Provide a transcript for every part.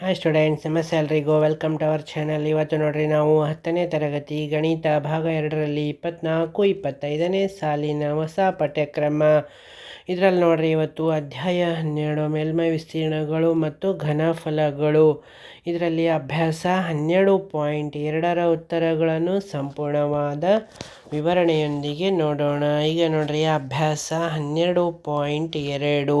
Hi students ನಮಸ್ತೆ ಎಲ್ರಿಗೂ welcome to our channel ಇವತ್ತು ನೋಡ್ರಿ, ನಾವು ಹತ್ತನೇ ತರಗತಿ ಗಣಿತ ಭಾಗ ಎರಡರಲ್ಲಿ ಇಪ್ಪತ್ನಾಲ್ಕು, ಇಪ್ಪತ್ತೈದನೇ ಸಾಲಿನ ಹೊಸ ಪಠ್ಯಕ್ರಮ. ಇದರಲ್ಲಿ ನೋಡ್ರಿ ಇವತ್ತು ಅಧ್ಯಾಯ ಹನ್ನೆರಡು, ಮೇಲ್ಮೈ ವಿಸ್ತೀರ್ಣಗಳು ಮತ್ತು ಘನಫಲಗಳು. ಇದರಲ್ಲಿ ಅಭ್ಯಾಸ ಹನ್ನೆರಡು ಪಾಯಿಂಟ್ ಎರಡರ ಉತ್ತರಗಳನ್ನು ಸಂಪೂರ್ಣವಾದ ವಿವರಣೆಯೊಂದಿಗೆ ನೋಡೋಣ. ಈಗ ನೋಡ್ರಿ ಅಭ್ಯಾಸ ಹನ್ನೆರಡು ಪಾಯಿಂಟ್ ಎರಡು.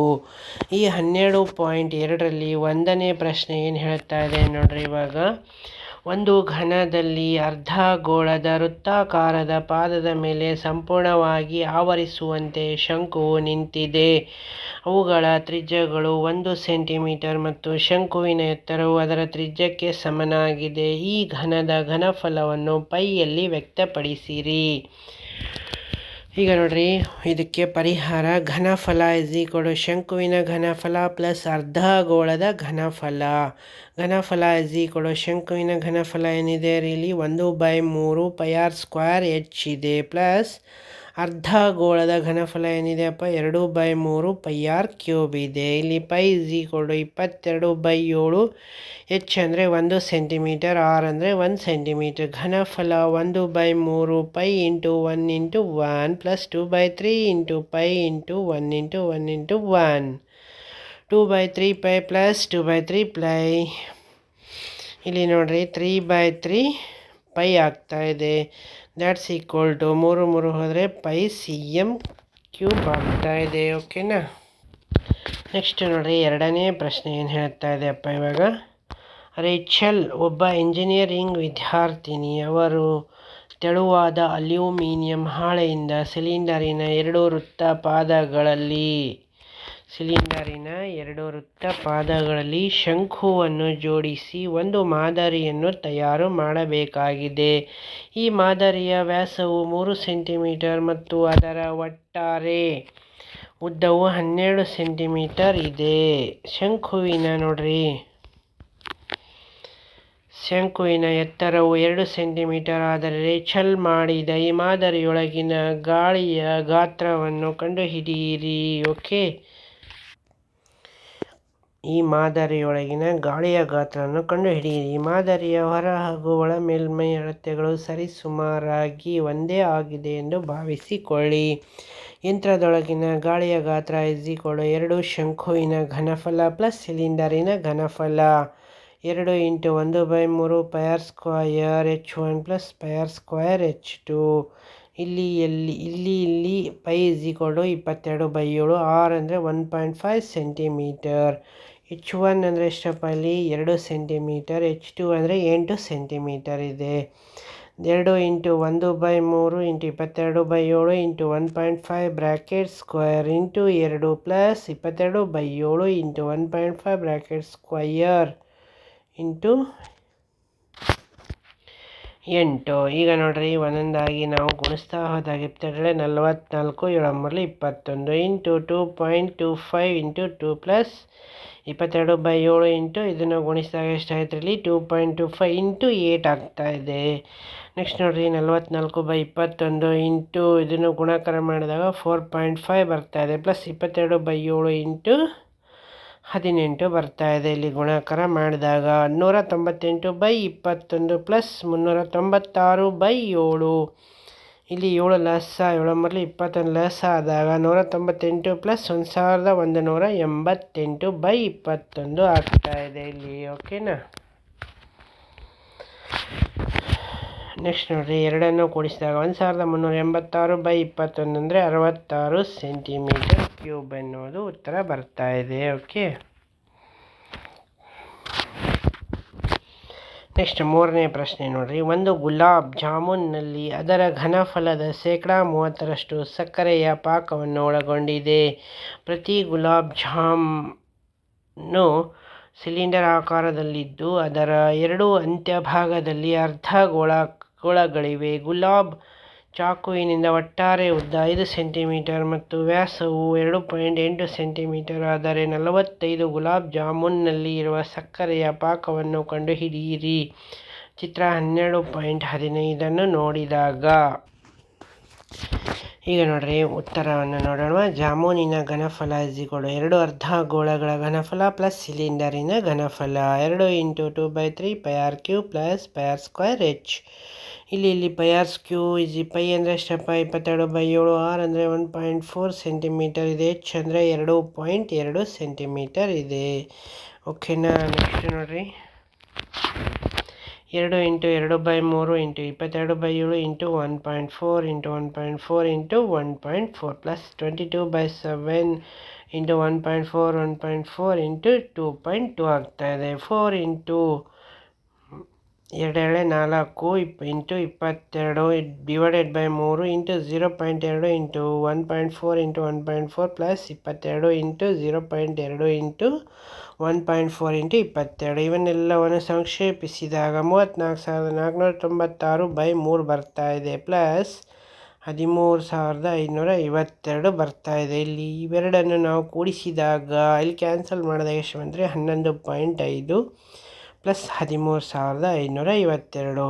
ಈ ಹನ್ನೆರಡು ಪಾಯಿಂಟ್ ಎರಡರಲ್ಲಿ ಒಂದನೇ ಪ್ರಶ್ನೆ ಏನು ಹೇಳ್ತಾ ಇದೆ ನೋಡ್ರಿ ಇವಾಗ? ಒಂದು ಘನದಲ್ಲಿ ಅರ್ಧ ಗೋಳದ ವೃತ್ತಾಕಾರದ ಪಾದದ ಮೇಲೆ ಸಂಪೂರ್ಣವಾಗಿ ಆವರಿಸುವಂತೆ ಶಂಕುವು ನಿಂತಿದೆ. ಅವುಗಳ ತ್ರಿಜ್ಯಗಳು ಒಂದು ಸೆಂಟಿಮೀಟರ್ ಮತ್ತು ಶಂಕುವಿನ ಎತ್ತರವು ಅದರ ತ್ರಿಜ್ಯಕ್ಕೆ ಸಮನಾಗಿದೆ. ಈ ಘನದ ಘನಫಲವನ್ನು ಪೈಯಲ್ಲಿ ವ್ಯಕ್ತಪಡಿಸಿರಿ. ಈಗ ನೋಡ್ರಿ, ಇದಕ್ಕೆ ಪರಿಹಾರ ಘನಫಲ ಇಸ್ ಈಕ್ವಲ್ ಶಂಕುವಿನ ಘನಫಲ ಪ್ಲಸ್ ಅರ್ಧ ಗೋಳದ ಘನಫಲ ಘನಫಲ ಇಸ್ ಈಕ್ವಲ್ ಶಂಕುವಿನ ಘನಫಲ ಏನಿದೆ ಇಲ್ಲಿ ಒಂದು ಬೈ ಮೂರು ಪೈ ಆರ್ ಸ್ಕ್ವೇರ್ ಎಚ್ ಇದೆ ಪ್ಲಸ್ ಅರ್ಧ ಗೋಳದ ಘನಫಲ ಏನಿದೆಯಪ್ಪ ಎರಡು ಬೈ ಮೂರು ಪೈ ಆರ್ ಕ್ಯೂಬ್ ಇದೆ. ಇಲ್ಲಿ ಪೈ ಇಸ್ ಈಕ್ವಲ್ ಇಪ್ಪತ್ತೆರಡು ಬೈ ಏಳು ಎಚ್ ಅಂದರೆ ಒಂದು ಸೆಂಟಿಮೀಟರ್, ಆರ್ ಅಂದರೆ ಒಂದು ಸೆಂಟಿಮೀಟರ್. ಘನಫಲ ಒಂದು ಬೈ ಮೂರು pi into one into one plus two by three into pi into one into one into one. Two by three pi plus two by three pi ಇಲ್ಲಿ ನೋಡಿರಿ, three by three pi ಆಗ್ತಾ ಇದೆ. That's equal to ಮೂರು ಮೂರು ಹೋದರೆ pi C M cube ಆಗ್ತಾ ಇದೆ ಓಕೆನಾ ನೆಕ್ಸ್ಟ್ ನೋಡಿರಿ, ಎರಡನೇ ಪ್ರಶ್ನೆ ಏನು ಹೇಳ್ತಾ ಇದೆ ಅಪ್ಪ ಇವಾಗ? ರೇಚಲ್ ಒಬ್ಬ ಇಂಜಿನಿಯರಿಂಗ್ ವಿದ್ಯಾರ್ಥಿನಿ, ಅವರು ತೆಳುವಾದ ಅಲ್ಯೂಮಿನಿಯಂ ಹಾಳೆಯಿಂದ ಸಿಲಿಂಡರಿನ ಎರಡು ವೃತ್ತ ಪಾದಗಳಲ್ಲಿ ಸಿಲಿಂಡರಿನ ಎರಡು ವೃತ್ತ ಪಾದಗಳಲ್ಲಿ ಶಂಕುವನ್ನು ಜೋಡಿಸಿ ಒಂದು ಮಾದರಿಯನ್ನು ತಯಾರು ಮಾಡಬೇಕಾಗಿದೆ. ಈ ಮಾದರಿಯ ವ್ಯಾಸವು ಮೂರು ಸೆಂಟಿಮೀಟರ್ ಮತ್ತು ಅದರ ಒಟ್ಟಾರೆ ಉದ್ದವು ಹನ್ನೆರಡು ಸೆಂಟಿಮೀಟರ್ ಇದೆ. ಶಂಕುವಿನ ನೋಡ್ರಿ. ಶಂಕುವಿನ ಎತ್ತರವು ಎರಡು ಸೆಂಟಿಮೀಟರ್ ಆದರೆ ಛಲ್ ಮಾಡಿದ ಈ ಮಾದರಿಯೊಳಗಿನ ಗಾಳಿಯ ಗಾತ್ರವನ್ನು ಕಂಡುಹಿಡಿಯಿರಿ, ಓಕೆ? ಈ ಮಾದರಿಯೊಳಗಿನ ಗಾಳಿಯ ಗಾತ್ರವನ್ನು ಕಂಡುಹಿಡಿಯಿರಿ. ಈ ಮಾದರಿಯ ಹೊರ ಹಾಗೂ ಒಳ ಮೇಲ್ಮೈ ಅಳತೆಗಳು ಸರಿಸುಮಾರಾಗಿ ಒಂದೇ ಆಗಿದೆ ಎಂದು ಭಾವಿಸಿಕೊಳ್ಳಿ. ಯಂತ್ರದೊಳಗಿನ ಗಾಳಿಯ ಗಾತ್ರ ಇಸ್ ಎರಡು ಶಂಕುವಿನ ಘನಫಲ ಪ್ಲಸ್ ಸಿಲಿಂಡರಿನ ಘನಫಲ. ಎರಡು ಇಂಟು ಒಂದು ಬೈ ಮೂರು pi R square H one plus pi R square H two. ಇಲ್ಲಿ ಎಲ್ಲಿ, ಇಲ್ಲಿ ಇಲ್ಲಿ ಪೈ ಇಸ್ ಇಪ್ಪತ್ತೆರಡು ಬೈ ಏಳು, ಆರ್ ಅಂದರೆ one point five centimetre H one ಅಂದರೆ ಎಷ್ಟಪ್ಪಲ್ಲಿ ಎರಡು ಸೆಂಟಿಮೀಟರ್ ಎಚ್ ಟು ಅಂದರೆ ಎಂಟು ಸೆಂಟಿಮೀಟರ್ ಇದೆ. ಎರಡು ಇಂಟು ಒಂದು ಬೈ ಮೂರು ಇಂಟು ಇಪ್ಪತ್ತೆರಡು ಬೈ ಏಳು into one point five bracket square into ಎರಡು ಪ್ಲಸ್ ಇಪ್ಪತ್ತೆರಡು ಬೈ ಏಳು into one point five bracket square into ಎಂಟು. ಈಗ ನೋಡ್ರಿ, ಒಂದೊಂದಾಗಿ ನಾವು ಗುಣಿಸ್ತಾ ಹೋದಾಗ ಇಪ್ಪತ್ತೆರಡೇ ನಲ್ವತ್ನಾಲ್ಕು ಮೂರಲ್ಲಿ ಇಪ್ಪತ್ತೊಂದು into two point two five into two plus ಇಪ್ಪತ್ತೆರಡು ಬೈ ಏಳು ಇಂಟು ಇದನ್ನು ಗುಣಿಸಿದಾಗ ಎಷ್ಟಾಯ್ತು two point two five into ಆಗ್ತಾ ಇದೆ. ನೆಕ್ಸ್ಟ್ ನೋಡಿರಿ, ನಲ್ವತ್ನಾಲ್ಕು ಬೈ ಇಪ್ಪತ್ತೊಂದು ಇಂಟು ಇದನ್ನು ಗುಣಾಕಾರ ಮಾಡಿದಾಗ ಫೋರ್ ಪಾಯಿಂಟ್ ಫೈವ್ ಬರ್ತಾ ಇದೆ. ಪ್ಲಸ್ ಇಪ್ಪತ್ತೆರಡು ಬೈ ಏಳು ಇಂಟು ಹದಿನೆಂಟು ಬರ್ತಾ ಇದೆ. ಇಲ್ಲಿ ಗುಣಾಕಾರ ಮಾಡಿದಾಗ ನೂರ ತೊಂಬತ್ತೆಂಟು ಬೈ ಇಪ್ಪತ್ತೊಂದು ಪ್ಲಸ್ ಮುನ್ನೂರ ತೊಂಬತ್ತಾರು ಬೈ ಏಳು. ಇಲ್ಲಿ ಏಳು ಲಸ ಮೊದಲು ಇಪ್ಪತ್ತೊಂದು ಲಸ ಆದಾಗ ನೂರ ತೊಂಬತ್ತೆಂಟು ಪ್ಲಸ್ ಒಂದು ಸಾವಿರದ ಒಂದು ನೂರ ಎಂಬತ್ತೆಂಟು ಬೈ ಇಪ್ಪತ್ತೊಂದು ಆಗ್ತಾ ಇದೆ ಇಲ್ಲಿ ಓಕೆನಾ ನೆಕ್ಸ್ಟ್ ನೋಡಿರಿ, ಎರಡನ್ನು ಕೂಡಿಸಿದಾಗ ಒಂದು ಸಾವಿರದ ಮುನ್ನೂರ ಎಂಬತ್ತಾರು ಬೈ ಇಪ್ಪತ್ತೊಂದು ಅಂದರೆ ಅರವತ್ತಾರು ಸೆಂಟಿಮೀಟರ್ ಕ್ಯೂಬ್ ಎನ್ನುವುದು ಉತ್ತರ ಬರ್ತಾ ಇದೆ ಓಕೆ ನೆಕ್ಸ್ಟ್ ಮೂರನೇ ಪ್ರಶ್ನೆ ನೋಡ್ರಿ. ಒಂದು ಗುಲಾಬ್ ಜಾಮೂನ್ನಲ್ಲಿ ಅದರ ಘನಫಲದ ಶೇಕಡ ಮೂವತ್ತರಷ್ಟು ಸಕ್ಕರೆಯ ಪಾಕವನ್ನು ಒಳಗೊಂಡಿದೆ. ಪ್ರತಿ ಗುಲಾಬ್ ಜಾಮ್ನು ಸಿಲಿಂಡರ್ ಆಕಾರದಲ್ಲಿದ್ದು, ಅದರ ಎರಡು ಅಂತ್ಯಭಾಗದಲ್ಲಿ ಅರ್ಧ ಗೋಳ ಗೋಳಗಳಿವೆ. ಗುಲಾಬ್ ಚಾಕುವಿನಿಂದ ಒಟ್ಟಾರೆ ಉದ್ದ ಐದು ಸೆಂಟಿಮೀಟರ್ ಮತ್ತು ವ್ಯಾಸವು ಎರಡು ಪಾಯಿಂಟ್ ಎಂಟು ಸೆಂಟಿಮೀಟರ್. ಆದರೆ ನಲವತ್ತೈದು ಗುಲಾಬ್ ಜಾಮೂನ್ನಲ್ಲಿ ಇರುವ ಸಕ್ಕರೆಯ ಪಾಕವನ್ನು ಕಂಡುಹಿಡಿಯಿರಿ. ಚಿತ್ರ ಹನ್ನೆರಡು ಪಾಯಿಂಟ್ ಹದಿನೈದನ್ನು ನೋಡಿದಾಗ. ಈಗ ನೋಡ್ರಿ, ಉತ್ತರವನ್ನು ನೋಡೋಣ. ಜಾಮೂನಿನ ಘನಫಲ ಇಸಿಕೊಡು ಎರಡು ಅರ್ಧ ಗೋಳಗಳ ಘನಫಲ ಪ್ಲಸ್ ಸಿಲಿಂಡರಿನ ಘನಫಲ. ಎರಡು into two by three pi R cube plus pi R square H. ಇಲ್ಲಿ ಇಲ್ಲಿ pi R cube is pi ಅಂದರೆ ಎಷ್ಟಪ್ಪ ಇಪ್ಪತ್ತೆರಡು ಬೈ ಏಳು. ಆರ್ ಅಂದರೆ ಒನ್ ಪಾಯಿಂಟ್ ಫೋರ್ ಸೆಂಟಿಮೀಟರ್ ಇದೆ. ಎಚ್ ಅಂದರೆ ಎರಡು ಪಾಯಿಂಟ್ ಎರಡು ಸೆಂಟಿಮೀಟರ್ ಇದೆ. ಓಕೆನಾ ನೆಕ್ಸ್ಟ್ ನೋಡಿರಿ. ಎರಡು ಇಂಟು ಎರಡು ಬೈ ಮೂರು ಇಂಟು ಇಪ್ಪತ್ತೆರಡು ಬೈ ಏಳು into one point four into one point four into one point four plus twenty two by seven into one point four one point four into two point two ಆಗ್ತಾಯಿದೆ four into ಎರಡೆರಡೆ, ನಾಲ್ಕು, ಇಪ್ into ಇಪ್ಪತ್ತೆರಡು divided by ಮೂರು into zero point ಎರಡು into one point four into one point four plus ಇಪ್ಪತ್ತೆರಡು into zero point ಎರಡು into one point four into ಇಪ್ಪತ್ತೆರಡು. ಇವನ್ನೆಲ್ಲವನ್ನು ಸಂಕ್ಷೇಪಿಸಿದಾಗ ಮೂವತ್ತ್ನಾಲ್ಕು ಸಾವಿರದ ನಾಲ್ಕುನೂರ ತೊಂಬತ್ತಾರು ಬೈ ಮೂರು ಬರ್ತಾ ಇದೆ ಪ್ಲಸ್ ಹದಿಮೂರು ಸಾವಿರದ ಐನೂರ ಐವತ್ತೆರಡು ಬರ್ತಾ ಇದೆ. ಇಲ್ಲಿ ಇವೆರಡನ್ನು ನಾವು ಕೂಡಿಸಿದಾಗ, ಇಲ್ಲಿ ಕ್ಯಾನ್ಸಲ್ ಮಾಡಿದಾಗ ಎಷ್ಟು ಬಂದರೆ ಹನ್ನೊಂದು ಪಾಯಿಂಟ್ ಐದು. ಪ್ಲಸ್ ಹದಿಮೂರು ಸಾವಿರದ ಐನೂರ ಐವತ್ತೆರಡು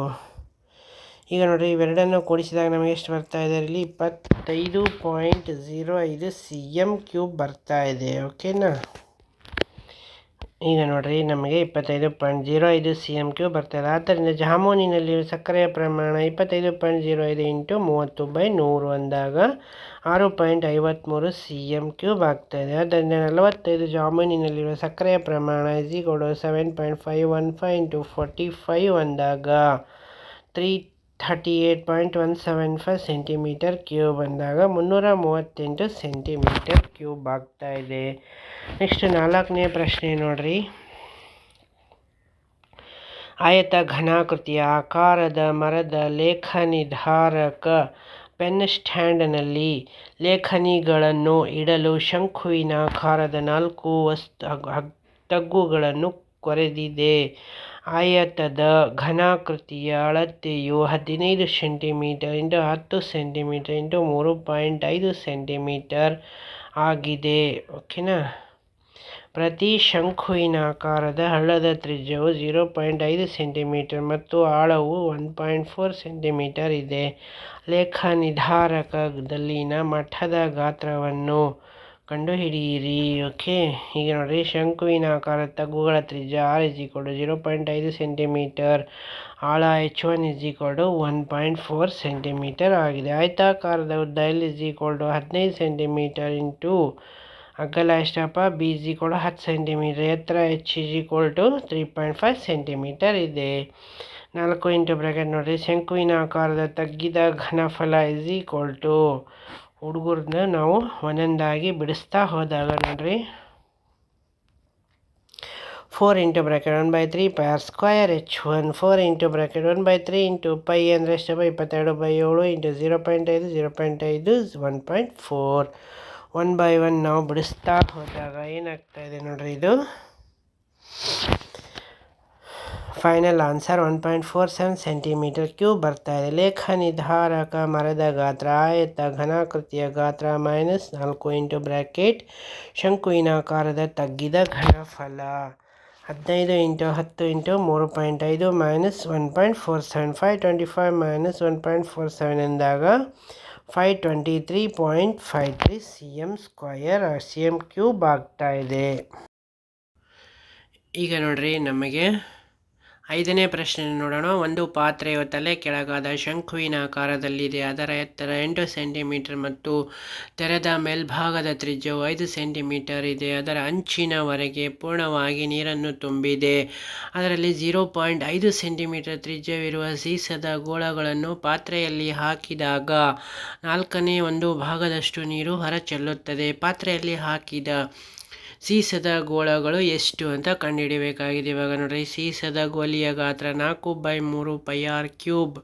ಈಗ ನೋಡಿರಿ, ಇವೆರಡನ್ನು ಕೂಡಿಸಿದಾಗ ನಮಗೆ ಎಷ್ಟು ಬರ್ತಾ ಇದೆ? ಇಲ್ಲಿ ಇಪ್ಪತ್ತೈದು ಪಾಯಿಂಟ್ ಝೀರೋ ಐದು ಸಿ ಎಂ ಕ್ಯೂಬ್ ಬರ್ತಾ ಇದೆ. ಓಕೆನಾ ಈಗ ನೋಡಿರಿ ನಮಗೆ ಇಪ್ಪತ್ತೈದು ಪಾಯಿಂಟ್ ಜೀರೋ ಐದು ಸಿ ಎಂ ಕ್ಯೂ ಬರ್ತದೆ. ಆದ್ದರಿಂದ ಜಾಮೂನಿನಲ್ಲಿ ಸಕ್ಕರೆಯ ಪ್ರಮಾಣ ಇಪ್ಪತ್ತೈದು ಪಾಯಿಂಟ್ ಜೀರೋ ಐದು ಇಂಟು ಮೂವತ್ತು ಬೈ ನೂರು ಅಂದಾಗ ಆರು ಪಾಯಿಂಟ್ ಐವತ್ತ್ಮೂರು ಸಿ ಎಂ ಕ್ಯೂಬ್ ಆಗ್ತಾಯಿದೆ ಆದ್ದರಿಂದ ನಲವತ್ತೈದು ಜಾಮೂನಿನಲ್ಲಿರುವ ಸಕ್ಕರೆಯ ಪ್ರಮಾಣ ಕೊಡು seven point five one five into forty five ಅಂದಾಗ three thirty eight point one seven five centimetre cube ಅಂದಾಗ ಮುನ್ನೂರ ಮೂವತ್ತೆಂಟು ಸೆಂಟಿಮೀಟರ್ ಕ್ಯೂಬ್ ಆಗ್ತಾ ಇದೆ. ನೆಕ್ಸ್ಟ್ ನಾಲ್ಕನೇ ಪ್ರಶ್ನೆ ನೋಡ್ರಿ. ಆಯತ ಘನಾಕೃತಿಯ ಆಕಾರದ ಮರದ ಲೇಖನಿಧಾರಕ ಪೆನ್ ಸ್ಟ್ಯಾಂಡ್ನಲ್ಲಿ ಲೇಖನಿಗಳನ್ನು ಇಡಲು ಶಂಕುವಿನ ಆಕಾರದ ನಾಲ್ಕು ವಸ್ತು ತಗ್ಗುಗಳನ್ನು ಕೊರೆದಿದೆ. ಆಯತದ ಘನಾಕೃತಿಯ ಅಳತೆಯು ಹದಿನೈದು ಸೆಂಟಿಮೀಟರ್ ಇಂಟು ಹತ್ತು ಸೆಂಟಿಮೀಟರ್ ಇಂಟು ಮೂರು ಪಾಯಿಂಟ್ ಐದು ಸೆಂಟಿಮೀಟರ್ ಆಗಿದೆ. ಓಕೆನಾ ಪ್ರತಿ ಶಂಕುವಿನಾಕಾರದ ಹಳ್ಳದ ತ್ರಿಜ್ಯವು ಜೀರೋ ಪಾಯಿಂಟ್ ಐದು ಸೆಂಟಿಮೀಟರ್ ಮತ್ತು ಆಳವು ಒನ್ ಪಾಯಿಂಟ್ ಫೋರ್ ಸೆಂಟಿಮೀಟರ್ ಇದೆ. ಲೇಖ ನಿರ್ಧಾರಕದಲ್ಲಿನ ಮಠದ ಗಾತ್ರವನ್ನು ಕಂಡುಹಿಡಿಯಿರಿ, ಓಕೆ? ಈಗ ನೋಡಿ ಶಂಕುವಿನಾಕಾರ ತಗ್ಗುಗಳ ತ್ರಿಜ್ಯ R is equal zero point ಐದು ಸೆಂಟಿಮೀಟರ್ ಆಳ H one is equal one point four centimetre ಆಗಿದೆ. ಆಯ್ತಾಕಾರದ ಉದ್ದ ಎಲ್ ಇಸ್ ಈಕ್ವಲ್ ಹದಿನೈದು ಸೆಂಟಿಮೀಟರ್ ಇಂಟು ಅಗಲ ಎಷ್ಟಪ್ಪ ಬಿ ಇಸ್ ಈಕ್ವಲ್ ಹತ್ತು ಸೆಂಟಿಮೀಟರ್ ಎತ್ತರ H is equal two three point five centimetre ಇದೆ. ನಾಲ್ಕು ಇಂಟು ಬ್ರಾಕೆಟ್ ನೋಡಿರಿ ಶಂಕುವಿನ ಆಕಾರದ ತಗ್ಗಿದ ಘನಫಲ ಇಸ್ ಈಕ್ವಲ್ ಟು ಹುಡುಗರನ್ನ ನಾವು ಒಂದೊಂದಾಗಿ ಬಿಡಿಸ್ತಾ ಹೋದಾಗ ನೋಡ್ರಿ. Four into bracket one by three pi R square H one four into bracket one by three into pi ಅಂದರೆ ಎಷ್ಟಪ್ಪ ಇಪ್ಪತ್ತೆರಡು ಬೈ ಏಳು ಇಂಟು ಝೀರೋ ಪಾಯಿಂಟ್ ಐದು ಝೀರೋ ಪಾಯಿಂಟ್ ಐದು one point four one by one ನಾವು ಬಿಡಿಸ್ತಾ ಹೋದಾಗ ಏನಾಗ್ತಾ ಇದೆ ನೋಡ್ರಿ ಇದು? Final answer one point four seven centimetre cube ಬರ್ತಾ ಇದೆ. ಲೇಖ ನಿಧಾರಕ ಮರದ ಗಾತ್ರ, ಆಯತ ಘನಾಕೃತಿಯ ಗಾತ್ರ ಮೈನಸ್ ನಾಲ್ಕು ಇಂಟು ಬ್ರ್ಯಾಕೆಟ್ ಶಂಕುವಿನಾಕಾರದ ತಗ್ಗಿದ ಘನಫಲ. ಹದಿನೈದು ಇಂಟು ಹತ್ತು ಇಂಟು ಮೂರು ಪಾಯಿಂಟ್ ಐದು minus one point four seven five twenty five minus one point four seven ಎಂದಾಗ five twenty three point five three C M square C M cube ಆಗ್ತಾ ಇದೆ. ಈಗ ನೋಡ್ರಿ ನಮಗೆ ಐದನೇ ಪ್ರಶ್ನೆ ನೋಡೋಣ. ಒಂದು ಪಾತ್ರೆಯು ತಲೆ ಕೆಳಗಾದ ಶಂಕುವಿನ ಆಕಾರದಲ್ಲಿದೆ. ಅದರ ಎತ್ತರ ಎಂಟು ಸೆಂಟಿಮೀಟರ್ ಮತ್ತು ತೆರೆದ ಮೇಲ್ಭಾಗದ ತ್ರಿಜ್ಯವು ಐದು ಸೆಂಟಿಮೀಟರ್ ಇದೆ. ಅದರ ಅಂಚಿನವರೆಗೆ ಪೂರ್ಣವಾಗಿ ನೀರನ್ನು ತುಂಬಿದೆ. ಅದರಲ್ಲಿ ಜೀರೋ ಪಾಯಿಂಟ್ ಐದು ಸೆಂಟಿಮೀಟರ್ ತ್ರಿಜ್ಯವಿರುವ ಸೀಸದ ಗೋಳಗಳನ್ನು ಪಾತ್ರೆಯಲ್ಲಿ ಹಾಕಿದಾಗ ನಾಲ್ಕನೇ ಒಂದು ಭಾಗದಷ್ಟು ನೀರು ಹೊರಚೆಲ್ಲುತ್ತದೆ. ಪಾತ್ರೆಯಲ್ಲಿ ಹಾಕಿದ ಸೀಸದ ಗೋಳಗಳು ಎಷ್ಟು ಅಂತ ಕಂಡುಹಿಡಿಯಬೇಕಾಗಿದೆ. ಇವಾಗ ನೋಡಿ ಸೀಸದ ಗೋಲಿಯ ಗಾತ್ರ ನಾಲ್ಕು ಬೈ ಮೂರು ಪೈ ಆರ್ ಕ್ಯೂಬ್.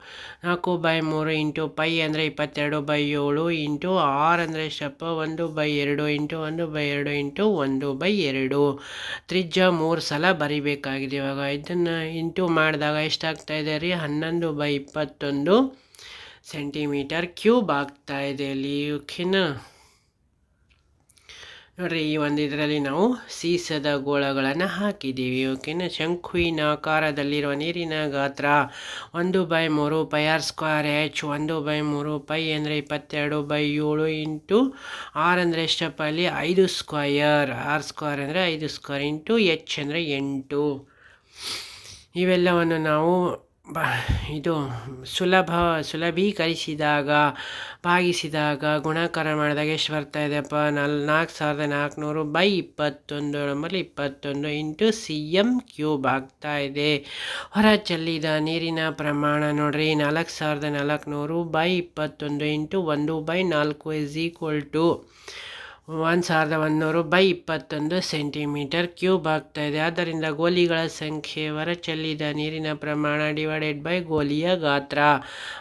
ನಾಲ್ಕು ಬೈ ಮೂರು ಇಂಟು ಪೈ ಅಂದರೆ ಇಪ್ಪತ್ತೆರಡು ಬೈ ಏಳು ಇಂಟು ಆರ್ ಅಂದರೆ ಸ್ಟಪ್ಪ ಒಂದು ಬೈ ಎರಡು ಇಂಟು ಒಂದು ಬೈ ಎರಡು ಇಂಟು ಒಂದು ಬೈ ಎರಡು. ತ್ರಿಜ್ಯ ಮೂರು ಸಲ ಬರಿಬೇಕಾಗಿದೆ. ಇವಾಗ ಇದನ್ನು ಇಂಟು ಮಾಡಿದಾಗ ಎಷ್ಟಾಗ್ತಾ ಇದೆ ರೀ? ಹನ್ನೊಂದು ಬೈ ಇಪ್ಪತ್ತೊಂದು ಸೆಂಟಿಮೀಟರ್ ಕ್ಯೂಬ್ ಆಗ್ತಾ ಇದೆ. ಓಕೆನಾ ನೋಡ್ರಿ ಈ ಒಂದು ಇದರಲ್ಲಿ ನಾವು ಸೀಸದ ಗೋಳಗಳನ್ನು ಹಾಕಿದ್ದೀವಿ. ಓಕೆನ ಶಂಕುವಿನ ಆಕಾರದಲ್ಲಿರುವ ನೀರಿನ ಗಾತ್ರ ಒಂದು ಬೈ ಮೂರು ಪೈ ಆರ್ ಸ್ಕ್ವಾರ್ ಎಚ್, ಒಂದು ಬೈ ಮೂರು ಪೈ ಅಂದರೆ ಇಪ್ಪತ್ತೆರಡು ಬೈ ಏಳು ಇಂಟು ಆರ್ ಅಂದರೆ ಎಷ್ಟಪ್ಪ ಐದು ಸ್ಕ್ವಯರ್ ಆರ್ ಸ್ಕ್ವಾರ್ ಅಂದರೆ ಐದು ಸ್ಕ್ವೇರ್ ಇಂಟು ಎಚ್ ಅಂದರೆ ಎಂಟು. ಇವೆಲ್ಲವನ್ನು ನಾವು ಇದು ಸುಲಭ, ಸುಲಭೀಕರಿಸಿದಾಗ, ಭಾಗಿಸಿದಾಗ, ಗುಣಾಕಾರ ಮಾಡಿದಾಗ ಎಷ್ಟು ಬರ್ತಾ ಇದೆಯಪ್ಪ ನಲ್, ನಾಲ್ಕು ಸಾವಿರದ ನಾಲ್ಕುನೂರು ಬೈ ಇಪ್ಪತ್ತೊಂದು ನಮ್ಮಲ್ಲಿ ಇಪ್ಪತ್ತೊಂದು ಇಂಟು ಸಿ ಎಂ ಕ್ಯೂಬ್ ಆಗ್ತಾ ಇದೆ. ಹೊರ ಚೆಲ್ಲಿದ ನೀರಿನ ಪ್ರಮಾಣ ನೋಡ್ರಿ, ನಾಲ್ಕು ಸಾವಿರದ ನಾಲ್ಕುನೂರು ಬೈ ಇಪ್ಪತ್ತೊಂದು ಇಂಟು ಒಂದು ಬೈ ನಾಲ್ಕು ಇಸ್ ಈಕ್ವಲ್ ಟು ಒಂದು ಸಾವಿರದ ಒಂದುನೂರು ಬೈ ಇಪ್ಪತ್ತೊಂದು ಸೆಂಟಿಮೀಟರ್ ಕ್ಯೂಬ್ ಆಗ್ತಾಯಿದೆ. ಆದ್ದರಿಂದ ಗೋಲಿಗಳ ಸಂಖ್ಯೆ ಹೊರಚೆಲ್ಲಿದ ನೀರಿನ ಪ್ರಮಾಣ ಡಿವೈಡೆಡ್ ಬೈ ಗೋಲಿಯ ಗಾತ್ರ.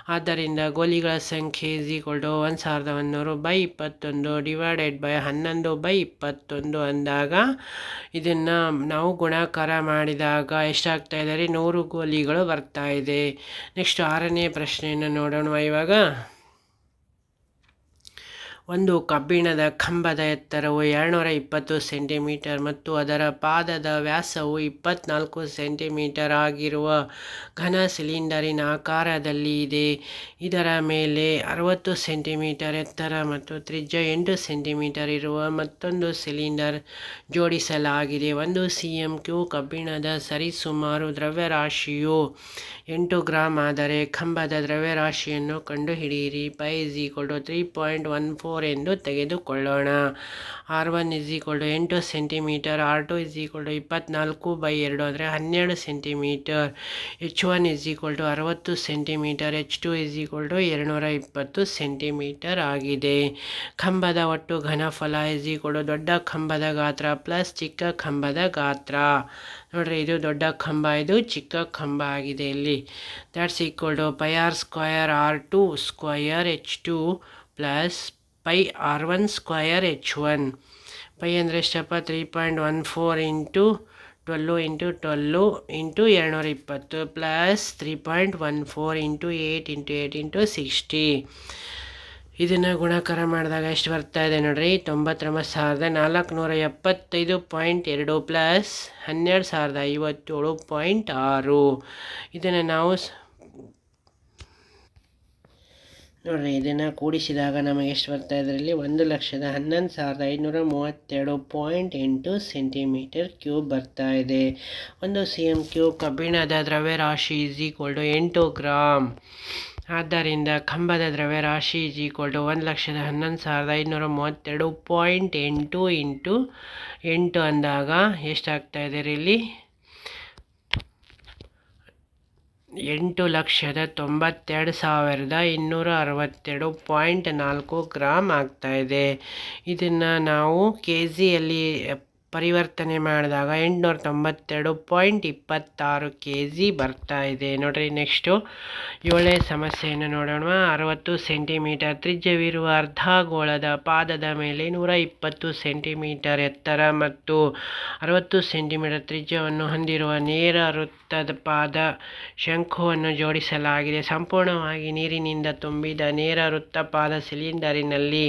ಆದ್ದರಿಂದ ಗೋಲಿಗಳ ಸಂಖ್ಯೆ ಇಸ್ ಈಕ್ವಲ್ ಟು ಒಂದು ಸಾವಿರದ ಒಂದುನೂರು ಬೈ ಇಪ್ಪತ್ತೊಂದು ಡಿವೈಡೆಡ್ ಬೈ ಹನ್ನೊಂದು ಬೈ ಇಪ್ಪತ್ತೊಂದು ಅಂದಾಗ ಇದನ್ನು ನಾವು ಗುಣಾಕಾರ ಮಾಡಿದಾಗ ಎಷ್ಟಾಗ್ತಾ ಇದೆ ರೀ? ನೂರು ಗೋಲಿಗಳು ಬರ್ತಾ ಇದೆ. ನೆಕ್ಸ್ಟ್ ಆರನೇ ಪ್ರಶ್ನೆಯನ್ನು ನೋಡೋಣ ಇವಾಗ? ಒಂದು ಕಬ್ಬಿಣದ ಕಂಬದ ಎತ್ತರವು ಎರಡುನೂರ ಇಪ್ಪತ್ತು ಸೆಂಟಿಮೀಟರ್ ಮತ್ತು ಅದರ ಪಾದದ ವ್ಯಾಸವು ಇಪ್ಪತ್ನಾಲ್ಕು ಸೆಂಟಿಮೀಟರ್ ಆಗಿರುವ ಘನ ಸಿಲಿಂಡರಿನ ಆಕಾರದಲ್ಲಿ ಇದೆ. ಇದರ ಮೇಲೆ ಅರವತ್ತು ಸೆಂಟಿಮೀಟರ್ ಎತ್ತರ ಮತ್ತು ತ್ರಿಜ್ಯ ಎಂಟು ಸೆಂಟಿಮೀಟರ್ ಇರುವ ಮತ್ತೊಂದು ಸಿಲಿಂಡರ್ ಜೋಡಿಸಲಾಗಿದೆ. ಒಂದು ಸಿ ಎಂ ಕ್ಯೂ ಕಬ್ಬಿಣದ ಸರಿಸುಮಾರು ದ್ರವ್ಯರಾಶಿಯು ಎಂಟು ಗ್ರಾಮ್ ಆದರೆ ಕಂಬದ ದ್ರವ್ಯರಾಶಿಯನ್ನು ಕಂಡುಹಿಡಿಯಿರಿ. Pi equal to three point one four four ಎಂದು ತೆಗೆದುಕೊಳ್ಳೋಣ. R one is equal to ಎಂಟು centimetre R two is equal to ಇಪ್ಪತ್ನಾಲ್ಕು ಬೈ ಎರಡು ಅಂದರೆ ಹನ್ನೆರಡು centimetre H one is equal to ಅರವತ್ತು centimetre H two is equal to ಎರಡುನೂರ ಇಪ್ಪತ್ತು ಸೆಂಟಿಮೀಟರ್ ಆಗಿದೆ. ಕಂಬದ ಒಟ್ಟು ಘನಫಲ ಇಸ್ ಈಕ್ವಲ್ ಟು ದೊಡ್ಡ ಕಂಬದ ಗಾತ್ರ ಪ್ಲಸ್ ಚಿಕ್ಕ ಕಂಬದ ಗಾತ್ರ. ನೋಡ್ರಿ, ಇದು ದೊಡ್ಡ ಕಂಬ ಇದು ಚಿಕ್ಕ ಕಂಬ ಆಗಿದೆ ಇಲ್ಲಿ. That's equal to pi R square R two square H two plus pi R one square H one. Pi ಅಂದರೆ ಎಷ್ಟಪ್ಪ? Three point one four into twelve into twelve into ಎರಡುನೂರ ಇಪ್ಪತ್ತು plus three point one four into eight into eight into sixty ಇದನ್ನು ಗುಣಾಕಾರ ಮಾಡಿದಾಗ ಎಷ್ಟು ಬರ್ತಾ ಇದೆ ನೋಡಿರಿ? ತೊಂಬತ್ತೊಂಬತ್ತು ಸಾವಿರದ ನಾಲ್ಕುನೂರ ಎಪ್ಪತ್ತೈದು ಪಾಯಿಂಟ್ ಎರಡು ಪ್ಲಸ್ ಹನ್ನೆರಡು ಸಾವಿರದ ಐವತ್ತೇಳು ಪಾಯಿಂಟ್ ಆರು. ಇದನ್ನು ನಾವು ನೋಡಿರಿ, ಇದನ್ನು ಕೂಡಿಸಿದಾಗ ನಮಗೆ ಎಷ್ಟು ಬರ್ತಾ ಇದರಲ್ಲಿ? ಒಂದು ಲಕ್ಷದ ಹನ್ನೊಂದು ಸಾವಿರದ ಐದುನೂರ ಮೂವತ್ತೆರಡು ಪಾಯಿಂಟ್ ಎಂಟು ಸೆಂಟಿಮೀಟರ್ ಕ್ಯೂಬ್ ಬರ್ತಾ ಇದೆ. ಒಂದು ಸಿ ಎಂ ಕ್ಯೂಬ್ ಕಬ್ಬಿಣದ ದ್ರವ್ಯರಾಶಿ ಈಸ್ ಈಕ್ವಲ್ ಟು ಎಂಟು ಗ್ರಾಮ್ ಆದ್ದರಿಂದ ಕಂಬದ ದ್ರವ್ಯರಾಶಿ ಈಸ್ ಈಕ್ವಲ್ ಟು ಒಂದು ಲಕ್ಷದ ಹನ್ನೊಂದು ಸಾವಿರದ ಐದುನೂರ ಮೂವತ್ತೆರಡು ಪಾಯಿಂಟ್ ಎಂಟು ಇಂಟು ಎಂಟು ಅಂದಾಗ ಎಷ್ಟಾಗ್ತಾ ಇದೆ ಇಲ್ಲಿ? ಎಂಟು ಲಕ್ಷದ ತೊಂಬತ್ತೆರಡು ಸಾವಿರದ ಇನ್ನೂರ ಅರವತ್ತೆರಡು ಪಾಯಿಂಟ್ ನಾಲ್ಕು ಗ್ರಾಮ್ ಆಗ್ತಾಯಿದೆ ಇದನ್ನು ನಾವು ಕೆ ಜಿಯಲ್ಲಿ ಪರಿವರ್ತನೆ ಮಾಡಿದಾಗ ಎಂಟುನೂರ ತೊಂಬತ್ತೆರಡು ಪಾಯಿಂಟ್ ಇಪ್ಪತ್ತಾರು ಕೆ ಜಿ ಬರ್ತಾ ಇದೆ. ನೋಡಿರಿ ನೆಕ್ಸ್ಟು ಏಳೇ ಸಮಸ್ಯೆಯನ್ನು ನೋಡೋಣ. ಅರವತ್ತು ಸೆಂಟಿಮೀಟರ್ ತ್ರಿಜ್ಯವಿರುವ ಅರ್ಧಗೋಳದ ಪಾದದ ಮೇಲೆ ನೂರ ಇಪ್ಪತ್ತು ಸೆಂಟಿಮೀಟರ್ ಎತ್ತರ ಮತ್ತು ಅರವತ್ತು ಸೆಂಟಿಮೀಟರ್ ತ್ರಿಜ್ಯವನ್ನು ಹೊಂದಿರುವ ನೇರ ವೃತ್ತದ ಪಾದ ಶಂಖುವನ್ನು ಜೋಡಿಸಲಾಗಿದೆ. ಸಂಪೂರ್ಣವಾಗಿ ನೀರಿನಿಂದ ತುಂಬಿದ ನೇರ ವೃತ್ತಪಾದ ಸಿಲಿಂಡರಿನಲ್ಲಿ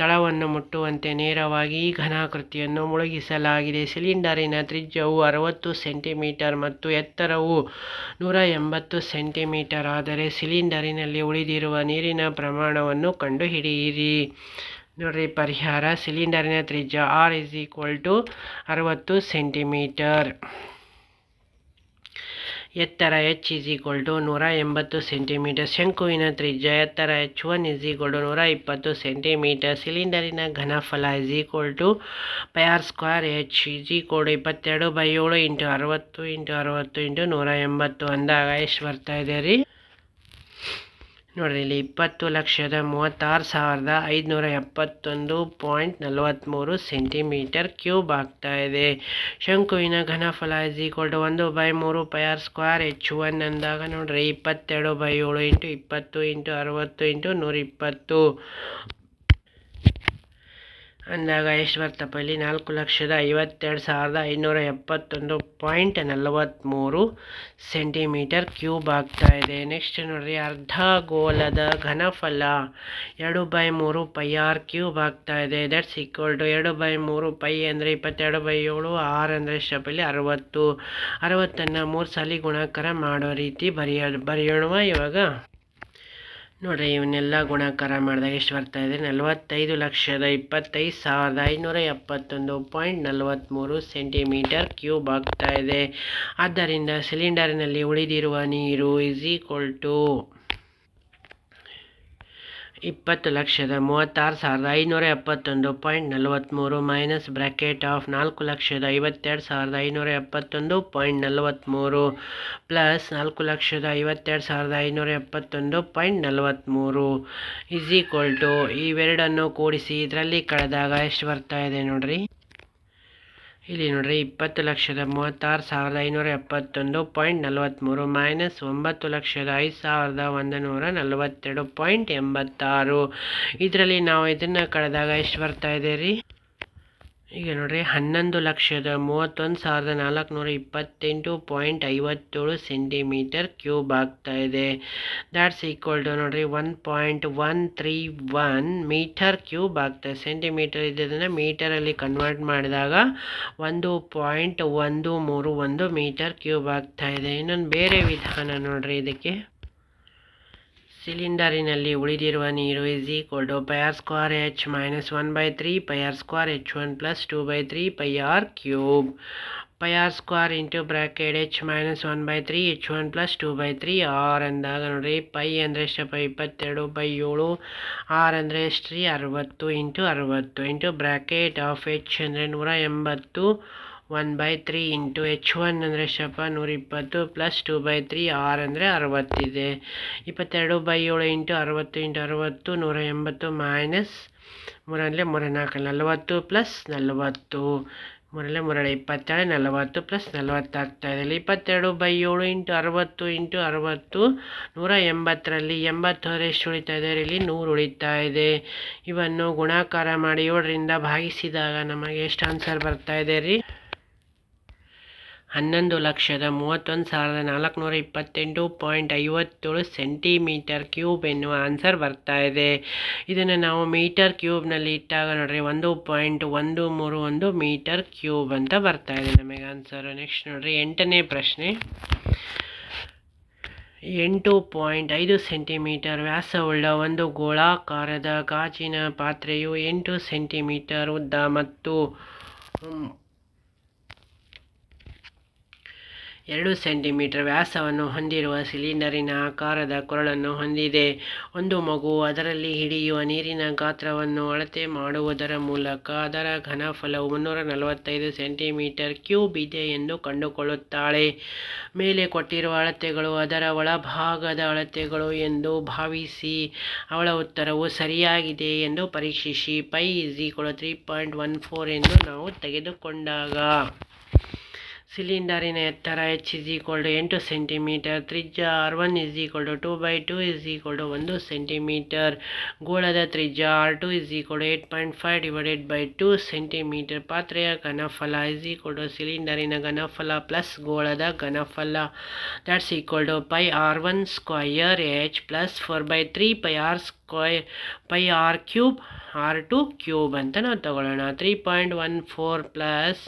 ತಳವನ್ನು ಮುಟ್ಟುವಂತೆ ನೇರವಾಗಿ ಈ ಘನಾಕೃತಿಯನ್ನು ಮುಳುಗಿಸಲಾಗಿದೆ. ಸಿಲಿಂಡರಿನ ತ್ರಿಜ್ಯವು ಅರವತ್ತು ಸೆಂಟಿಮೀಟರ್ ಮತ್ತು ಎತ್ತರವು ನೂರ ಎಂಬತ್ತು ಸೆಂಟಿಮೀಟರ್. ಆದರೆ ಸಿಲಿಂಡರಿನಲ್ಲಿ ಉಳಿದಿರುವ ನೀರಿನ ಪ್ರಮಾಣವನ್ನು ಕಂಡುಹಿಡಿಯಿರಿ. ನೋಡ್ರಿ, ಪರಿಹಾರ. ಸಿಲಿಂಡರಿನ ತ್ರಿಜ್ಯ ಆರ್ ಇಸ್ ಈಕ್ವಲ್ ಟು ಅರವತ್ತು ಸೆಂಟಿಮೀಟರ್. ಎತ್ತರ ಎಚ್ ಇಸ್ ಈಕ್ವಲ್ ಟು ನೂರ ಎಂಬತ್ತು ಸೆಂಟಿಮೀಟರ್ ಶಂಕುವಿನ ತ್ರಿಜ್ಯ ಎತ್ತರ H one is equal to ನೂರ ಇಪ್ಪತ್ತು ಸೆಂಟಿಮೀಟರ್ ಸಿಲಿಂಡರಿನ ಘನಫಲ is equal to pi R square H is equal ಇಪ್ಪತ್ತೆರಡು ಬೈ ಏಳು ಇಂಟು ಅರವತ್ತು ಇಂಟು ಅರವತ್ತು ಇಂಟು ನೂರ ಎಂಬತ್ತು ಅಂದಾಗ ಎಷ್ಟು ಬರ್ತಾ ಇದೆ ರೀ? ನೋಡಿರಿ, ಇಲ್ಲಿ ಇಪ್ಪತ್ತು ಲಕ್ಷದ ಮೂವತ್ತಾರು ಸಾವಿರದ ಐದುನೂರ ಎಪ್ಪತ್ತೊಂದು ಪಾಯಿಂಟ್ ನಲವತ್ತ್ಮೂರು ಸೆಂಟಿಮೀಟರ್ ಕ್ಯೂಬ್ ಆಗ್ತಾ ಇದೆ. ಶಂಕುವಿನ ಘನಫಲ ಇಸ್ ಈಕ್ವಲ್ ಟು ಒಂದು ಬೈ ಮೂರು pi R square H one ಅಂದಾಗ ನೋಡಿರಿ, ಇಪ್ಪತ್ತೆರಡು ಬೈ ಏಳು ಇಂಟು ಇಪ್ಪತ್ತು ಇಂಟು ಅರವತ್ತು ಇಂಟು ನೂರಿಪ್ಪತ್ತು ಅಂದಾಗ ಎಷ್ಟು ಬರ್ತಪ್ಪ ಇಲ್ಲಿ ನಾಲ್ಕು ಲಕ್ಷದ ಐವತ್ತೆರಡು ಸಾವಿರದ ಐನೂರ ಎಪ್ಪತ್ತೊಂದು ಪಾಯಿಂಟ್ ನಲವತ್ತ್ಮೂರು ಸೆಂಟಿಮೀಟರ್ ಕ್ಯೂಬ್ ಆಗ್ತಾ ಇದೆ. ನೆಕ್ಸ್ಟ್ ನೋಡಿರಿ, ಅರ್ಧ ಗೋಲದ ಘನಫಲ ಎರಡು ಬೈ ಮೂರು ಪೈ ಆರ್ ಕ್ಯೂಬ್ ಆಗ್ತಾ ಇದೆ. ದಟ್ಸ್ ಈಕ್ವಲ್ ಟು ಎರಡು ಬೈ ಮೂರು ಪೈ ಅಂದರೆ ಇಪ್ಪತ್ತೆರಡು ಬೈ ಏಳು, ಆರು ಅಂದರೆ ಇಲ್ಲಿ ಅರವತ್ತು. ಅರವತ್ತನ್ನು ಮೂರು ಸಲ ಗುಣಾಕಾರ ಮಾಡೋ ರೀತಿ ಬರೆಯ ಬರೆಯೋಣ ಇವಾಗ? ನೋಡಿರಿ, ಇವನ್ನೆಲ್ಲ ಗುಣಾಕಾರ ಮಾಡಿದಾಗ ಎಷ್ಟು ಬರ್ತಾ ಇದೆ? ನಲವತ್ತೈದು ಲಕ್ಷದ ಇಪ್ಪತ್ತೈದು ಸಾವಿರದ ಐನೂರ ಎಪ್ಪತ್ತೊಂದು ಪಾಯಿಂಟ್ ನಲವತ್ತ್ಮೂರು ಸೆಂಟಿಮೀಟರ್ ಕ್ಯೂಬ್ ಆಗ್ತಾ ಇದೆ. ಆದ್ದರಿಂದ ಸಿಲಿಂಡರ್ನಲ್ಲಿ ಉಳಿದಿರುವ ನೀರು ಇಸ್ ಈಕ್ವಲ್ ಟು ಇಪ್ಪತ್ತು ಲಕ್ಷದ ಮೂವತ್ತಾರು ಸಾವಿರದ ಐನೂರ ಎಪ್ಪತ್ತೊಂದು ಪಾಯಿಂಟ್ ನಲವತ್ತ್ಮೂರು ಮೈನಸ್ ಬ್ರ್ಯಾಕೆಟ್ ಆಫ್ ನಾಲ್ಕು ಲಕ್ಷದ ಐವತ್ತೆರಡು ಸಾವಿರದ ಐನೂರ ಎಪ್ಪತ್ತೊಂದು ಪಾಯಿಂಟ್ ನಲವತ್ತ್ಮೂರು ಪ್ಲಸ್ ನಾಲ್ಕು ಲಕ್ಷದ ಐವತ್ತೆರಡು ಸಾವಿರದ ಐನೂರ ಎಪ್ಪತ್ತೊಂದು ಪಾಯಿಂಟ್ ನಲವತ್ತ್ಮೂರು ಇಸ್ ಈಕ್ವಲ್ ಟು ಇವೆರಡನ್ನು ಕೂಡಿಸಿ ಇದರಲ್ಲಿ ಕಳೆದಾಗ ಎಷ್ಟು ಬರ್ತಾ ಇದೆ ನೋಡಿರಿ? ಇಲ್ಲಿ ನೋಡ್ರಿ ಇಪ್ಪತ್ತು ಲಕ್ಷದ ಮೂವತ್ತಾರು ಸಾವಿರದ ಐನೂರ ಎಪ್ಪತ್ತೊಂದು ಪಾಯಿಂಟ್ ನಲವತ್ತ್ಮೂರು ಮೈನಸ್ ಒಂಬತ್ತು ಲಕ್ಷದ ಐದು ಸಾವಿರದ ಒಂದು ನೂರ ನಲವತ್ತೆರಡು ಪಾಯಿಂಟ್ ಎಂಬತ್ತಾರು. ಇದರಲ್ಲಿ ನಾವು ಇದನ್ನು ಕಳೆದಾಗ ಎಷ್ಟು ಬರ್ತಾ ಇದೆ ರೀ? ಈಗ ನೋಡಿರಿ ಹನ್ನೊಂದು ಲಕ್ಷದ ಮೂವತ್ತೊಂದು ಸಾವಿರದ ನಾಲ್ಕುನೂರ ಇಪ್ಪತ್ತೆಂಟು ಪಾಯಿಂಟ್ ಐವತ್ತೇಳು ಸೆಂಟಿಮೀಟರ್ ಕ್ಯೂಬ್ ಆಗ್ತಾ ಇದೆ. ದ್ಯಾಟ್ಸ್ ಈಕ್ವಲ್ ಟು ನೋಡಿರಿ one point one three one metre cube ಆಗ್ತದೆ ಸೆಂಟಿಮೀಟರ್ ಇದ್ದದನ್ನು ಮೀಟರಲ್ಲಿ ಕನ್ವರ್ಟ್ ಮಾಡಿದಾಗ ಒಂದು ಪಾಯಿಂಟ್ ಒಂದು ಮೂರು ಒಂದು ಮೀಟರ್ ಕ್ಯೂಬ್ ಆಗ್ತಾ ಇದೆ. ಇನ್ನೊಂದು ಬೇರೆ ವಿಧಾನ ನೋಡಿರಿ ಇದಕ್ಕೆ. ಸಿಲಿಂಡರಿನಲ್ಲಿ ಉಳಿದಿರುವ ನೀರು is equal to pi R square H minus one by three pi R square H one plus two by three pi R cube pi R square into bracket H minus one by three H one plus two by three R ಅಂದಾಗ ನೋಡಿರಿ pi ಅಂದರೆ ಎಷ್ಟಪ್ಪ ಇಪ್ಪತ್ತೆರಡು by ಏಳು R ಅಂದರೆ ಎಷ್ಟು ರೀ? ಅರವತ್ತು ಇಂಟು ಅರವತ್ತು. ಇಂಟು ಬ್ರ್ಯಾಕೆಟ್ ಆಫ್ ಎಚ್ ಅಂದರೆ ನೂರ ಎಂಬತ್ತು. One by three into H one ಅಂದರೆ ಶಪ ನೂರಿಪ್ಪತ್ತು plus two by three R ಅಂದರೆ ಅರವತ್ತಿದೆ. ಇಪ್ಪತ್ತೆರಡು ಬೈ ಏಳು ಇಂಟು ಅರವತ್ತು ಇಂಟು ಅರವತ್ತು ನೂರ ಎಂಬತ್ತು ಮೈನಸ್ ಮೂರಲ್ಲೇ ಮೂರ ನಾಲ್ಕು ನಲವತ್ತು ಪ್ಲಸ್ ನಲವತ್ತು. ಮೂರಲ್ಲೇ ಮೂರಳೆ ಇಪ್ಪತ್ತೆರಡು, ನಲವತ್ತು ಪ್ಲಸ್ ನಲವತ್ತಾಗ್ತಾಯಿದೆ ಇಲ್ಲಿ ಇಪ್ಪತ್ತೆರಡು ಬೈ ಏಳು ಇಂಟು ಅರವತ್ತು ಇಂಟು ಅರವತ್ತು ನೂರ ಎಂಬತ್ತರಲ್ಲಿ ಎಂಬತ್ತು ಎಷ್ಟು ಉಳಿತಾ ಇದೆ? ಇಲ್ಲಿ ನೂರು ಉಳಿತಾ ಇದೆ. ಇವನ್ನು ಗುಣಾಕಾರ ಮಾಡಿ ಏಳರಿಂದ ಭಾಗಿಸಿದಾಗ ನಮಗೆ ಎಷ್ಟು ಆನ್ಸರ್ ಬರ್ತಾ ಇದೆ? ರೀ ಹನ್ನೊಂದು ಲಕ್ಷದ ಮೂವತ್ತೊಂದು ಸಾವಿರದ ನಾಲ್ಕುನೂರ ಇಪ್ಪತ್ತೆಂಟು ಪಾಯಿಂಟ್ ಐವತ್ತೇಳು ಸೆಂಟಿಮೀಟರ್ ಕ್ಯೂಬ್ ಎನ್ನುವ ಆನ್ಸರ್ ಬರ್ತಾ ಇದೆ. ಇದನ್ನು ನಾವು ಮೀಟರ್ ಕ್ಯೂಬ್ನಲ್ಲಿ ಇಟ್ಟಾಗ ನೋಡ್ರಿ ಒಂದು ಪಾಯಿಂಟ್ ಒಂದು ಮೂರು ಒಂದು ಮೀಟರ್ ಕ್ಯೂಬ್ ಅಂತ ಬರ್ತಾ ಇದೆ ನಮಗೆ ಆನ್ಸರ್. ನೆಕ್ಸ್ಟ್ ನೋಡ್ರಿ ಎಂಟನೇ ಪ್ರಶ್ನೆ. ಎಂಟು ಪಾಯಿಂಟ್ ಐದು ಸೆಂಟಿಮೀಟರ್ ವ್ಯಾಸವುಳ್ಳ ಒಂದು ಗೋಳಾಕಾರದ ಗಾಜಿನ ಪಾತ್ರೆಯು ಎಂಟು ಸೆಂಟಿಮೀಟರ್ ಉದ್ದ ಮತ್ತು ಎರಡು ಸೆಂಟಿಮೀಟರ್ ವ್ಯಾಸವನ್ನು ಹೊಂದಿರುವ ಸಿಲಿಂಡರಿನ ಆಕಾರದ ಕೊರಳನ್ನು ಹೊಂದಿದೆ. ಒಂದು ಮಗು ಅದರಲ್ಲಿ ಹಿಡಿಯುವ ನೀರಿನ ಗಾತ್ರವನ್ನು ಅಳತೆ ಮಾಡುವುದರ ಮೂಲಕ ಅದರ ಘನಫಲವು ಮುನ್ನೂರ ನಲವತ್ತೈದು ಸೆಂಟಿಮೀಟರ್ ಕ್ಯೂಬ್ ಇದೆ ಎಂದು ಕಂಡುಕೊಳ್ಳುತ್ತಾಳೆ. ಮೇಲೆ ಕೊಟ್ಟಿರುವ ಅಳತೆಗಳು ಅದರ ಒಳಭಾಗದ ಅಳತೆಗಳು ಎಂದು ಭಾವಿಸಿ ಅವಳ ಉತ್ತರವು ಸರಿಯಾಗಿದೆ ಎಂದು ಪರೀಕ್ಷಿಸಿ. Pi is equal three point one four ಎಂದು ನಾವು ತೆಗೆದುಕೊಂಡಾಗ ಸಿಲಿಂಡರಿನ ಎತ್ತರ ಎಚ್ ಇಸ್ ಈಕ್ವಲ್ ಟು ಎಂಟು ಸೆಂಟಿಮೀಟರ್ ತ್ರಿಜ್ಯ R one is equal to by two is equal to ಒಂದು ಸೆಂಟಿಮೀಟರ್ ಗೋಳದ ತ್ರಿಜ್ಯ R two is equal to eight point five divided by two centimetre ಪಾತ್ರೆಯ ಘನಫಲ ಇಸ್ ಈಕ್ವಲ್ ಟು ಸಿಲಿಂಡರಿನ ಘನಫಲ plus ಗೋಳದ ಘನಫಲ. That's equal to pi R one square H plus four by three pi R square pi R cube R two cube ಅಂತ ನಾವು ತಗೊಳ್ಳೋಣ. Three point one four plus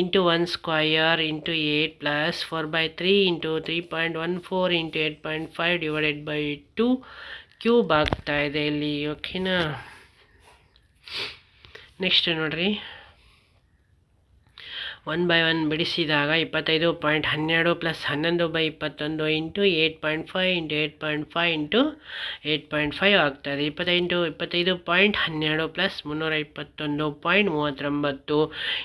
into one square into eight plus four by three into three point one four into eight point five divided by two cube ಆಗ್ತಾ ಇದೆ ಇಲ್ಲಿ ಓಕೆನಾ next ನೋಡಿರಿ. One by one ಬಿಡಿಸಿದಾಗ ಇಪ್ಪತ್ತೈದು point ಹನ್ನೆರಡು plus ಹನ್ನೊಂದು by ಇಪ್ಪತ್ತೊಂದು into eight point five into eight point five into eight point five ಆಗ್ತದೆ. ಇಪ್ಪತ್ತೈದು ಇಪ್ಪತ್ತೈದು ಪಾಯಿಂಟ್ ಹನ್ನೆರಡು ಪ್ಲಸ್ ಮುನ್ನೂರ ಇಪ್ಪತ್ತೊಂದು ಪಾಯಿಂಟ್ ಮೂವತ್ತೊಂಬತ್ತು.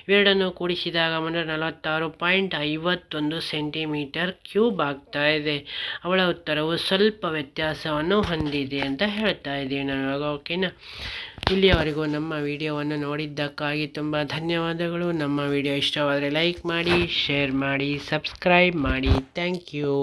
ಇವೆರಡನ್ನು ಕೂಡಿಸಿದಾಗ ಮುನ್ನೂರ ನಲವತ್ತಾರು ಪಾಯಿಂಟ್ ಐವತ್ತೊಂದು ಸೆಂಟಿಮೀಟರ್ ಕ್ಯೂಬ್ ಆಗ್ತಾ ಇದೆ. ಅವಳ ಉತ್ತರವು ಸ್ವಲ್ಪ ವ್ಯತ್ಯಾಸವನ್ನು ಹೊಂದಿದೆ ಅಂತ ಹೇಳ್ತಾ ಇದ್ದೀವಿ ನಾನು. ಇವಾಗ ಓಕೆನಾ? ಇಲ್ಲಿಯವರೆಗೂ ನಮ್ಮ ವಿಡಿಯೋವನ್ನು ನೋಡಿದ್ದಕ್ಕಾಗಿ ತುಂಬ ಧನ್ಯವಾದಗಳು. ನಮ್ಮ ವಿಡಿಯೋ ಇಷ್ಟವಾದರೆ ಲೈಕ್ ಮಾಡಿ, ಶೇರ್ ಮಾಡಿ, ಸಬ್ಸ್ಕ್ರೈಬ್ ಮಾಡಿ. Thank you.